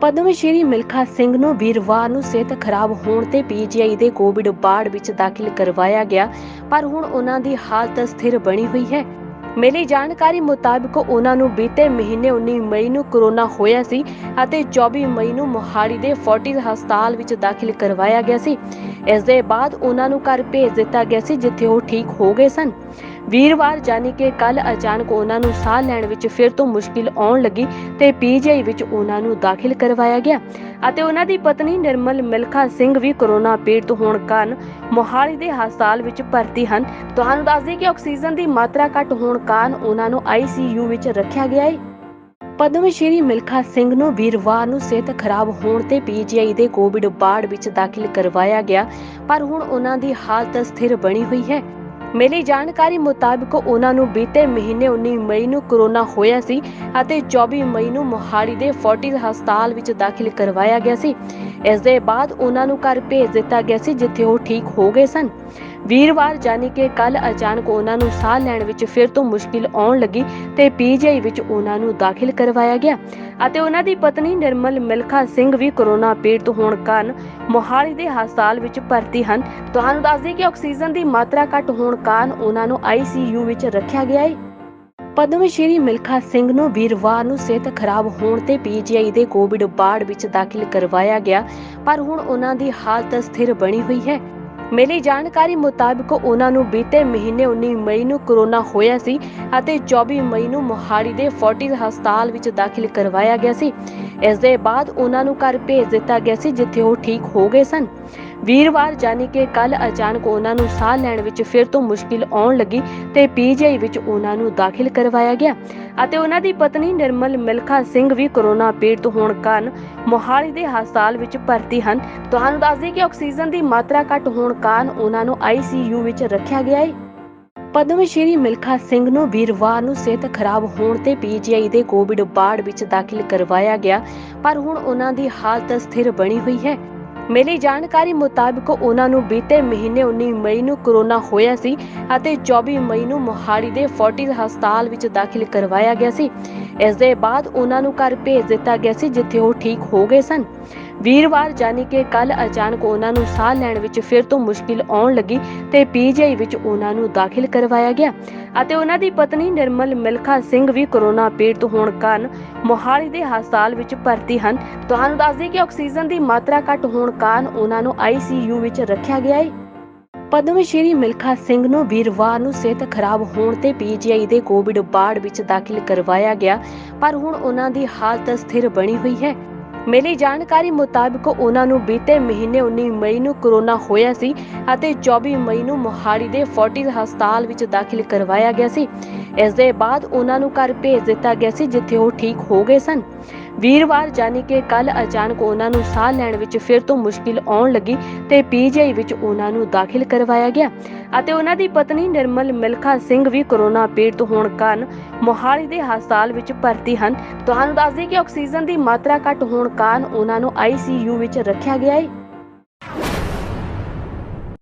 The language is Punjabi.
ਪਦਮ ਸ਼੍ਰੀ ਮਿਲਖਾ ਸਿੰਘ ਨੂੰ ਵੀਰਵਾਰ ਨੂੰ ਸਿਹਤ ਖਰਾਬ ਹੋਣ ਤੇ ਪੀਜੀਆਈ ਦੇ ਕੋਵਿਡ ਵਾਰਡ ਵਿੱਚ ਦਾਖਲ ਕਰਵਾਇਆ ਗਿਆ, ਪਰ ਹੁਣ ਉਹਨਾਂ ਦੀ ਹਾਲਤ ਸਥਿਰ ਬਣੀ ਹੋਈ ਹੈ। ਮਿਲੀ ਜਾਣਕਾਰੀ ਮੁਤਾਬਕ ਉਹਨਾਂ ਨੂੰ ਬੀਤੇ ਮਹੀਨੇ 19 ਮਈ ਨੂੰ ਕਰੋਨਾ ਹੋਇਆ ਸੀ ਅਤੇ 24 ਮਈ ਨੂੰ ਮੋਹਾਲੀ ਦੇ ਫੋਰਟਿਸ ਹਸਪਤਾਲ ਵਿੱਚ ਦਾਖਲ ਕਰਵਾਇਆ ਗਿਆ ਸੀ। ਇਸ ਦੇ ਬਾਅਦ ਉਹਨਾਂ ਨੂੰ ਘਰ ਭੇਜ ਦਿੱਤਾ ਗਿਆ ਸੀ, ਜਿੱਥੇ ਉਹ ਠੀਕ ਹੋ ਗਏ ਸਨ। ਵੀਰਵਾਰ ਜਾਨੀ ਕਿ ਕੱਲ ਅਚਾਨਕ ਉਹਨਾਂ ਨੂੰ ਸਾਹ ਲੈਣ ਵਿੱਚ ਫਿਰ ਤੋਂ ਮੁਸ਼ਕਿਲ ਆਉਣ ਲੱਗੀ ਤੇ ਪੀਜੀਆਈ ਵਿੱਚ ਉਹਨਾਂ ਨੂੰ ਦਾਖਲ ਕਰਵਾਇਆ ਗਿਆ ਅਤੇ ਉਹਨਾਂ ਦੀ ਪਤਨੀ ਨਿਰਮਲ ਮਿਲਖਾ ਸਿੰਘ ਵੀ ਕਰੋਨਾ ਪੀੜਤ ਹੋਣ ਕਾਰਨ ਮੋਹਾਲੀ ਦੇ ਹਸਪਤਾਲ ਵਿੱਚ ਭਰਤੀ ਹਨ। ਤੁਹਾਨੂੰ ਦੱਸ ਦਈਏ ਕਿ ਆਕਸੀਜਨ ਦੀ ਮਾਤਰਾ ਘੱਟ ਹੋਣ ਕਾਰਨ ਉਹਨਾਂ ਨੂੰ ਆਈਸੀਯੂ ਵਿੱਚ ਰੱਖਿਆ ਗਿਆ ਹੈ। ਪਦਮ ਸ਼੍ਰੀ ਮਿਲਖਾ ਸਿੰਘ ਨੂੰ ਵੀਰਵਾਰ ਨੂੰ ਸਿਹਤ ਖਰਾਬ ਹੋਣ ਤੇ ਪੀਜੀਆਈ ਦੇ ਕੋਵਿਡ ਵਾਰਡ ਵਿੱਚ ਦਾਖਲ ਕਰਵਾਇਆ ਗਿਆ, ਪਰ ਹੁਣ ਉਹਨਾਂ ਦੀ ਹਾਲਤ ਸਥਿਰ ਬਣੀ ਹੋਈ ਹੈ। ਮਿਲੀ ਜਾਣਕਾਰੀ ਮੁਤਾਬਕ ਉਹਨਾਂ ਨੂੰ ਬੀਤੇ ਮਹੀਨੇ 19 ਮਈ ਨੂੰ ਕਰੋਨਾ ਹੋਇਆ ਸੀ ਅਤੇ 24 ਮਈ ਨੂੰ ਮੋਹਾਲੀ ਦੇ ਫੋਰਟਿਸ ਹਸਪਤਾਲ ਵਿੱਚ ਦਾਖਲ ਕਰਵਾਇਆ ਗਿਆ ਸੀ। ਇਸ ਦੇ ਬਾਅਦ ਉਹਨਾਂ ਨੂੰ ਘਰ ਭੇਜ ਦਿੱਤਾ ਗਿਆ ਸੀ, ਜਿੱਥੇ ਉਹ ਠੀਕ ਹੋ ਗਏ ਸਨ। ਵੀਰਵਾਰ ਜਾਨੀ ਕਿ ਕੱਲ ਅਚਾਨਕ ਉਹਨਾਂ ਨੂੰ ਸਾਹ ਲੈਣ ਵਿੱਚ ਫਿਰ ਤੋਂ ਮੁਸ਼ਕਿਲ ਆਉਣ ਲੱਗੀ ਤੇ ਪੀਜੀਆਈ ਵਿੱਚ ਉਹਨਾਂ ਨੂੰ ਦਾਖਲ ਕਰਵਾਇਆ ਗਿਆ ਅਤੇ ਉਹਨਾਂ ਦੀ ਪਤਨੀ ਨਿਰਮਲ ਮਿਲਖਾ ਸਿੰਘ ਵੀ ਕਰੋਨਾ ਪੀੜਤ ਹੋਣ ਕਾਰਨ ਮੋਹਾਲੀ ਦੇ ਹਸਪਤਾਲ ਵਿੱਚ ਭਰਤੀ ਹਨ। ਤੁਹਾਨੂੰ ਦੱਸ ਦਈਏ ਕਿ ਆਕਸੀਜਨ ਦੀ ਮਾਤਰਾ ਘੱਟ ਹੋਣ ਕਾਰਨ ਉਹਨਾਂ ਨੂੰ ਆਈਸੀਯੂ ਵਿੱਚ ਰੱਖਿਆ ਗਿਆ ਹੈ। ਪਦਮ ਸ਼੍ਰੀ ਮਿਲਖਾ ਸਿੰਘ ਨੂੰ ਵੀਰਵਾਰ ਨੂੰ ਸਿਹਤ ਖਰਾਬ ਹੋਣ ਤੇ ਪੀਜੀਆਈ ਦੇ ਕੋਵਿਡ ਵਾਰਡ ਵਿੱਚ ਦਾਖਲ ਕਰਵਾਇਆ ਗਿਆ, ਪਰ ਹੁਣ ਉਹਨਾਂ ਦੀ ਹਾਲਤ ਸਥਿਰ ਬਣੀ ਹੋਈ ਹੈ। ਮਿਲੀ ਜਾਣਕਾਰੀ ਮੁਤਾਬਕ ਉਹਨਾਂ ਨੂੰ ਬੀਤੇ ਮਹੀਨੇ 19 ਮਈ ਨੂੰ ਕਰੋਨਾ ਹੋਇਆ ਸੀ ਅਤੇ 24 ਮਈ ਨੂੰ ਮੋਹਾਲੀ ਦੇ ਫੋਰਟਿਸ ਹਸਪਤਾਲ ਵਿੱਚ ਦਾਖਲ ਕਰਵਾਇਆ ਗਿਆ ਸੀ। ਇਸ ਦੇ ਬਾਅਦ ਉਹਨਾਂ ਨੂੰ ਘਰ ਭੇਜ ਦਿੱਤਾ ਗਿਆ ਸੀ, ਜਿੱਥੇ ਉਹ ਠੀਕ ਹੋ ਗਏ ਸਨ। ਵੀਰਵਾਰ ਜਾਨੀ ਕਿ ਕੱਲ ਅਚਾਨਕ ਉਹਨਾਂ ਨੂੰ ਸਾਹ ਲੈਣ ਵਿੱਚ ਫਿਰ ਤੋਂ ਮੁਸ਼ਕਿਲ ਆਉਣ ਲੱਗੀ ਤੇ ਪੀਜੀਆਈ ਵਿੱਚ ਉਹਨਾਂ ਨੂੰ ਦਾਖਲ ਕਰਵਾਇਆ ਗਿਆ ਅਤੇ ਉਹਨਾਂ ਦੀ ਪਤਨੀ ਨਿਰਮਲ ਮਿਲਖਾ ਸਿੰਘ ਵੀ ਕਰੋਨਾ ਪੀੜਤ ਹੋਣ ਕਾਰਨ ਮੋਹਾਲੀ ਦੇ ਹਸਪਤਾਲ ਵਿੱਚ ਭਰਤੀ ਹਨ ਤੁਹਾਨੂੰ ਦੱਸ ਦਈਏ ਕਿ ਆਕਸੀਜਨ ਦੀ ਮਾਤਰਾ ਘੱਟ ਹੋਣ ਕਾਰਨ ਉਹਨਾਂ ਨੂੰ ਆਈਸੀਯੂ ਵਿੱਚ ਰੱਖਿਆ ਗਿਆ ਹੈ ਪਦਮ ਸ਼੍ਰੀ ਮਿਲਖਾ ਸਿੰਘ ਨੂੰ ਵੀਰਵਾਰ ਨੂੰ ਸਿਹਤ ਖਰਾਬ ਹੋਣ ਤੇ ਪੀਜੀਆਈ ਦੇ ਕੋਵਿਡ ਵਾਰਡ ਵਿੱਚ ਦਾਖਲ ਕਰਵਾਇਆ ਗਿਆ ਪਰ ਹੁਣ ਉਹਨਾਂ ਦੀ ਹਾਲਤ ਸਥਿਰ ਬਣੀ ਹੋਈ ਹੈ ਮਿਲੀ ਜਾਣਕਾਰੀ ਮੁਤਾਬਕ ਉਹਨਾਂ ਨੂੰ ਬੀਤੇ ਮਹੀਨੇ 19 ਮਈ ਨੂੰ ਕਰੋਨਾ ਹੋਇਆ ਸੀ ਅਤੇ 24 ਮਈ ਨੂੰ ਮੋਹਾਲੀ ਦੇ ਕੋਵਿਡ ਵਾਰਡ ਵਿੱਚ ਦਾਖਲ ਕਰਵਾਇਆ ਗਿਆ, ਪਰ ਹੁਣ ਉਹਨਾਂ ਦੀ ਹਾਲਤ ਸਥਿਰ ਬਣੀ ਹੋਈ ਹੈ। ਮਿਲੀ ਜਾਣਕਾਰੀ ਮੁਤਾਬਕ ਉਹਨਾਂ ਨੂੰ ਬੀਤੇ ਮਹੀਨੇ 19 ਮਈ ਨੂੰ ਕਰੋਨਾ ਹੋਇਆ ਸੀ ਅਤੇ 24 ਮਈ ਨੂੰ ਮੋਹਾਲੀ ਦੇ ਫੋਰਟਿਸ ਹਸਪਤਾਲ ਵਿੱਚ ਦਾਖਲ ਕਰਵਾਇਆ ਗਿਆ ਸੀ। ਇਸ ਦੇ ਬਾਅਦ ਉਹਨਾਂ ਨੂੰ ਘਰ ਭੇਜ ਦਿੱਤਾ ਗਿਆ ਸੀ, ਜਿੱਥੇ ਉਹ ਠੀਕ ਹੋ ਗਏ ਸਨ। ਵੀਰਵਾਰ ਜਾਨੀ ਕਿ ਕੱਲ ਅਚਾਨਕ ਉਹਨਾਂ ਨੂੰ ਸਾਹ ਲੈਣ ਵਿੱਚ ਫਿਰ ਤੋਂ ਮੁਸ਼ਕਿਲ ਆਉਣ ਲੱਗੀ ਤੇ ਪੀਜੀਆਈ ਵਿੱਚ ਉਹਨਾਂ ਨੂੰ ਦਾਖਲ ਕਰਵਾਇਆ ਗਿਆ ਅਤੇ ਉਹਨਾਂ ਦੀ ਪਤਨੀ ਨਿਰਮਲ ਮਿਲਖਾ ਸਿੰਘ ਵੀ ਕੋਰੋਨਾ ਪੀੜਤ ਹੋਣ ਕਾਰਨ ਮੋਹਾਲੀ ਦੇ ਹਸਪਤਾਲ ਵਿੱਚ ਭਰਤੀ ਹਨ। ਤੁਹਾਨੂੰ ਦੱਸ ਦਈਏ ਕਿ ਆਕਸੀਜਨ ਦੀ ਮਾਤਰਾ ਘੱਟ ਹੋਣ ਕਾਰਨ ਉਹਨਾਂ ਨੂੰ ਆਈਸੀਯੂ ਵਿੱਚ ਰੱਖਿਆ ਗਿਆ ਹੈ। ਪਦਮ ਸ਼੍ਰੀ ਮਿਲਖਾ ਸਿੰਘ ਨੂੰ ਵੀਰਵਾਰ ਨੂੰ ਸਿਹਤ ਖਰਾਬ ਹੋਣ ਤੇ ਪੀਜੀਆਈ ਦੇ ਕੋਵਿਡ ਵਾਰਡ ਵਿੱਚ ਦਾਖਲ ਕਰਵਾਇਆ ਗਿਆ, ਪਰ ਹੁਣ ਉਹਨਾਂ ਦੀ ਹਾਲਤ ਸਥਿਰ ਬਣੀ ਹੋਈ ਹੈ। ਮਿਲੀ ਜਾਣਕਾਰੀ ਮੁਤਾਬਕ ਉਹਨਾਂ ਨੂੰ ਬੀਤੇ ਮਹੀਨੇ 19 ਮਈ ਨੂੰ ਕਰੋਨਾ ਹੋਇਆ ਸੀ ਅਤੇ 24 ਮਈ ਨੂੰ ਮੋਹਾਲੀ ਦੇ ਫੋਰਟਿਸ ਹਸਪਤਾਲ ਵਿੱਚ ਦਾਖਲ ਕਰਵਾਇਆ ਗਿਆ ਸੀ। ਇਸ ਦੇ ਬਾਅਦ ਉਹਨਾਂ ਨੂੰ ਘਰ ਭੇਜ ਦਿੱਤਾ ਗਿਆ ਸੀ, ਜਿੱਥੇ ਉਹ ਠੀਕ ਹੋ ਗਏ ਸਨ। ਵੀਰਵਾਰ ਜਾਨੀ ਕਿ ਕੱਲ ਅਚਾਨਕ ਉਹਨਾਂ ਨੂੰ ਸਾਹ ਲੈਣ ਵਿੱਚ ਫਿਰ ਤੋਂ ਮੁਸ਼ਕਿਲ ਆਉਣ ਲੱਗੀ ਤੇ ਪੀਜੀਆਈ ਵਿੱਚ ਉਹਨਾਂ ਨੂੰ ਦਾਖਲ ਕਰਵਾਇਆ ਗਿਆ। ਅਤੇ ਉਹਨਾਂ ਦੀ ਪਤਨੀ ਨਿਰਮਲ ਮਿਲਖਾ ਸਿੰਘ ਵੀ ਕੋਰੋਨਾ ਪੀੜਤ ਹੋਣ ਕਾਰਨ ਮੋਹਾਲੀ ਦੇ ਹਸਪਤਾਲ ਵਿੱਚ ਭਰਤੀ ਹਨ। ਤੁਹਾਨੂੰ ਦੱਸ ਦਈਏ ਕਿ ਆਕਸੀਜਨ ਦੀ ਮਾਤਰਾ ਘੱਟ ਹੋਣ ਕਾਰਨ ਉਹਨਾਂ ਨੂੰ ਆਈਸੀਯੂ ਵਿੱਚ ਰੱਖਿਆ ਗਿਆ ਹੈ।